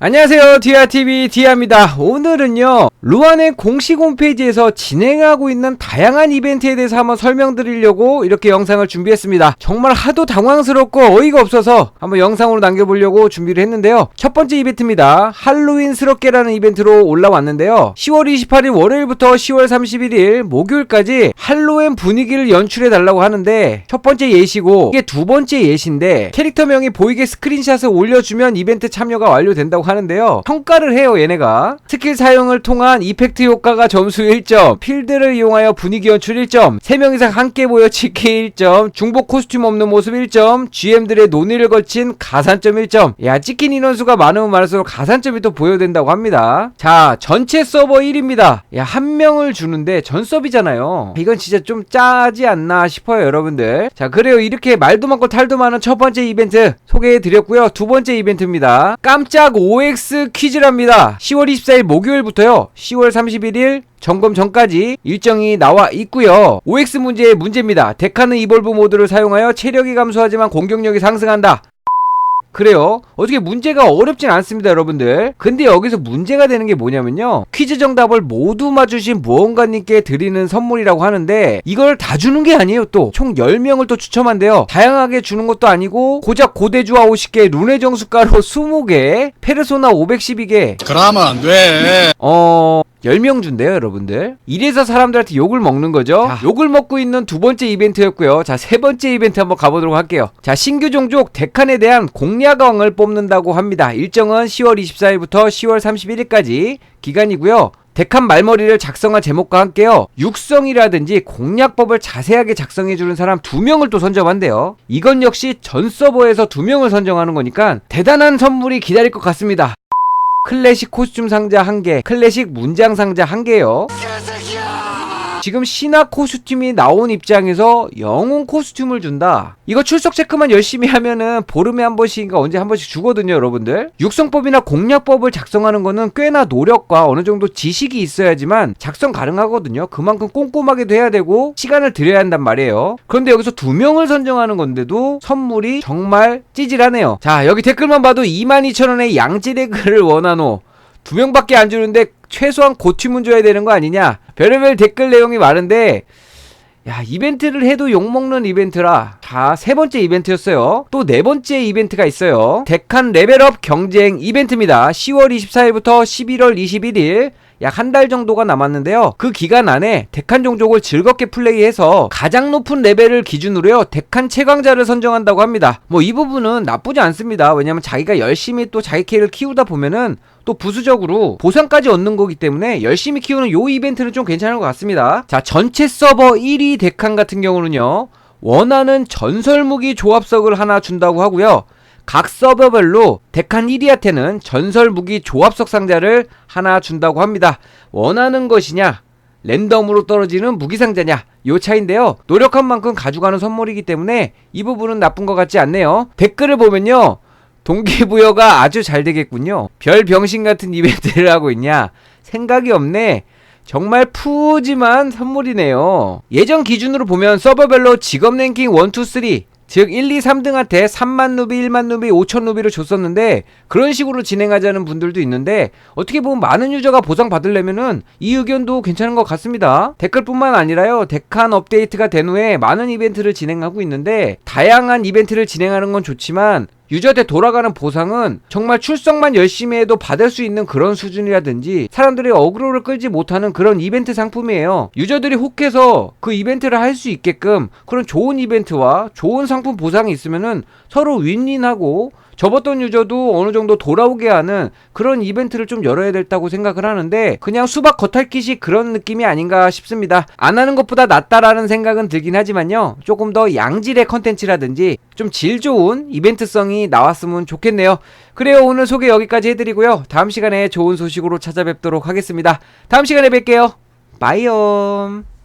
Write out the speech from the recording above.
안녕하세요. 디아TV 디아입니다. 오늘은요 루안의 공식 홈페이지에서 진행하고 있는 다양한 이벤트에 대해서 한번 설명드리려고 이렇게 영상을 준비했습니다. 정말 하도 당황스럽고 어이가 없어서 한번 영상으로 남겨보려고 준비를 했는데요. 첫 번째 이벤트입니다. 할로윈스럽게라는 이벤트로 올라왔는데요. 10월 28일 월요일부터 10월 31일 목요일까지 할로윈 분위기를 연출해 달라고 하는데 첫 번째 예시고 이게 두 번째 예시인데 캐릭터명이 보이게 스크린샷을 올려주면 이벤트 참여가 완료된다고 하는데요. 평가를 해요, 얘네가. 스킬 사용을 통한 이펙트 효과가 점수 1점, 필드를 이용하여 분위기 연출 1점, 3명 이상 함께 모여 치키 1점, 중복 코스튬 없는 모습 1점, GM들의 논의를 거친 가산점 1점. 야, 찍힌 인원수가 많으면 많을수록 가산점이 또 보여된다고 합니다. 자, 전체 서버 1입니다. 야, 한 명을 주는데 전 서비잖아요. 이건 진짜 좀 짜지 않나 싶어요, 여러분들. 자, 그래요. 이렇게 말도 많고 탈도 많은 첫 번째 이벤트 소개해 드렸고요. 두 번째 이벤트입니다. 깜짝 OX 퀴즈랍니다. 10월 24일 목요일부터요. 10월 31일 점검 전까지 일정이 나와 있고요. OX 문제의 문제입니다. 데카는 이볼브 모드를 사용하여 체력이 감소하지만 공격력이 상승한다. 그래요. 어떻게 문제가 어렵진 않습니다, 여러분들. 근데 여기서 문제가 되는 게 뭐냐면요. 퀴즈 정답을 모두 맞추신 무언가님께 드리는 선물이라고 하는데, 이걸 다 주는 게 아니에요, 또. 총 10명을 또 추첨한대요. 다양하게 주는 것도 아니고, 고작 고대주화 50개, 룬의 정수가로 20개, 페르소나 512개, 그러면 안 돼. 어... 10명 준대요, 여러분들. 이래서 사람들한테 욕을 먹는 거죠. 자, 욕을 먹고 있는 두 번째 이벤트였고요. 자, 세 번째 이벤트 한번 가보도록 할게요. 자, 신규 종족 데칸에 대한 공략왕을 뽑는다고 합니다. 일정은 10월 24일부터 10월 31일까지 기간이고요. 데칸 말머리를 작성한 제목과 함께요. 육성이라든지 공략법을 자세하게 작성해주는 사람 두 명을 또 선정한대요. 이건 역시 전 서버에서 두 명을 선정하는 거니까 대단한 선물이 기다릴 것 같습니다. 클래식 코스튬 상자 1개, 클래식 문장 상자 1개요. 지금 신화 코스튬이 나온 입장에서 영웅 코스튬을 준다. 이거 출석 체크만 열심히 하면은 보름에 한 번씩인가 언제 한 번씩 주거든요, 여러분들. 육성법이나 공략법을 작성하는 거는 꽤나 노력과 어느 정도 지식이 있어야지만 작성 가능하거든요. 그만큼 꼼꼼하게도 해야 되고 시간을 들여야 한단 말이에요. 그런데 여기서 두 명을 선정하는 건데도 선물이 정말 찌질하네요. 자, 여기 댓글만 봐도 22,000원의 양지레그를 원하노. 두 명밖에 안 주는데 최소한 고침은 줘야 되는 거 아니냐? 별의별 댓글 내용이 많은데 야 이벤트를 해도 욕먹는 이벤트라 자 세 번째 이벤트였어요. 또 네 번째 이벤트가 있어요. 데칸 레벨업 경쟁 이벤트입니다. 10월 24일부터 11월 21일 약 한 달 정도가 남았는데요. 그 기간 안에 데칸 종족을 즐겁게 플레이해서 가장 높은 레벨을 기준으로요. 데칸 최강자를 선정한다고 합니다. 뭐 이 부분은 나쁘지 않습니다. 왜냐면 자기가 열심히 또 자기 캐를 키우다 보면은 또 부수적으로 보상까지 얻는 거기 때문에 열심히 키우는 요 이벤트는 좀 괜찮은 것 같습니다. 자, 전체 서버 1위 데칸 같은 경우는요. 원하는 전설 무기 조합석을 하나 준다고 하고요. 각 서버별로 데칸 1위한테는 전설 무기 조합석 상자를 하나 준다고 합니다. 원하는 것이냐, 랜덤으로 떨어지는 무기 상자냐, 요 차인데요. 노력한 만큼 가져가는 선물이기 때문에 이 부분은 나쁜 것 같지 않네요. 댓글을 보면요. 동기부여가 아주 잘 되겠군요. 별 병신 같은 이벤트를 하고 있냐? 생각이 없네. 정말 푸짐한 선물이네요. 예전 기준으로 보면 서버별로 직업 랭킹 1, 2, 3, 즉 1, 2, 3등한테 3만 누비, 1만 누비, 5천 누비를 줬었는데 그런 식으로 진행하자는 분들도 있는데 어떻게 보면 많은 유저가 보상 받으려면은 이 의견도 괜찮은 것 같습니다. 댓글뿐만 아니라요. 데칸 업데이트가 된 후에 많은 이벤트를 진행하고 있는데 다양한 이벤트를 진행하는 건 좋지만 유저한테 돌아가는 보상은 정말 출석만 열심히 해도 받을 수 있는 그런 수준이라든지 사람들이 어그로를 끌지 못하는 그런 이벤트 상품이에요. 유저들이 혹해서 그 이벤트를 할 수 있게끔 그런 좋은 이벤트와 좋은 상품 보상이 있으면은 서로 윈윈하고 접었던 유저도 어느 정도 돌아오게 하는 그런 이벤트를 좀 열어야 된다고 생각을 하는데 그냥 수박 겉핥기식 그런 느낌이 아닌가 싶습니다. 안 하는 것보다 낫다라는 생각은 들긴 하지만요. 조금 더 양질의 컨텐츠라든지 좀 질 좋은 이벤트성이 나왔으면 좋겠네요. 그래요. 오늘 소개 여기까지 해드리고요. 다음 시간에 좋은 소식으로 찾아뵙도록 하겠습니다. 다음 시간에 뵐게요. 바이옴.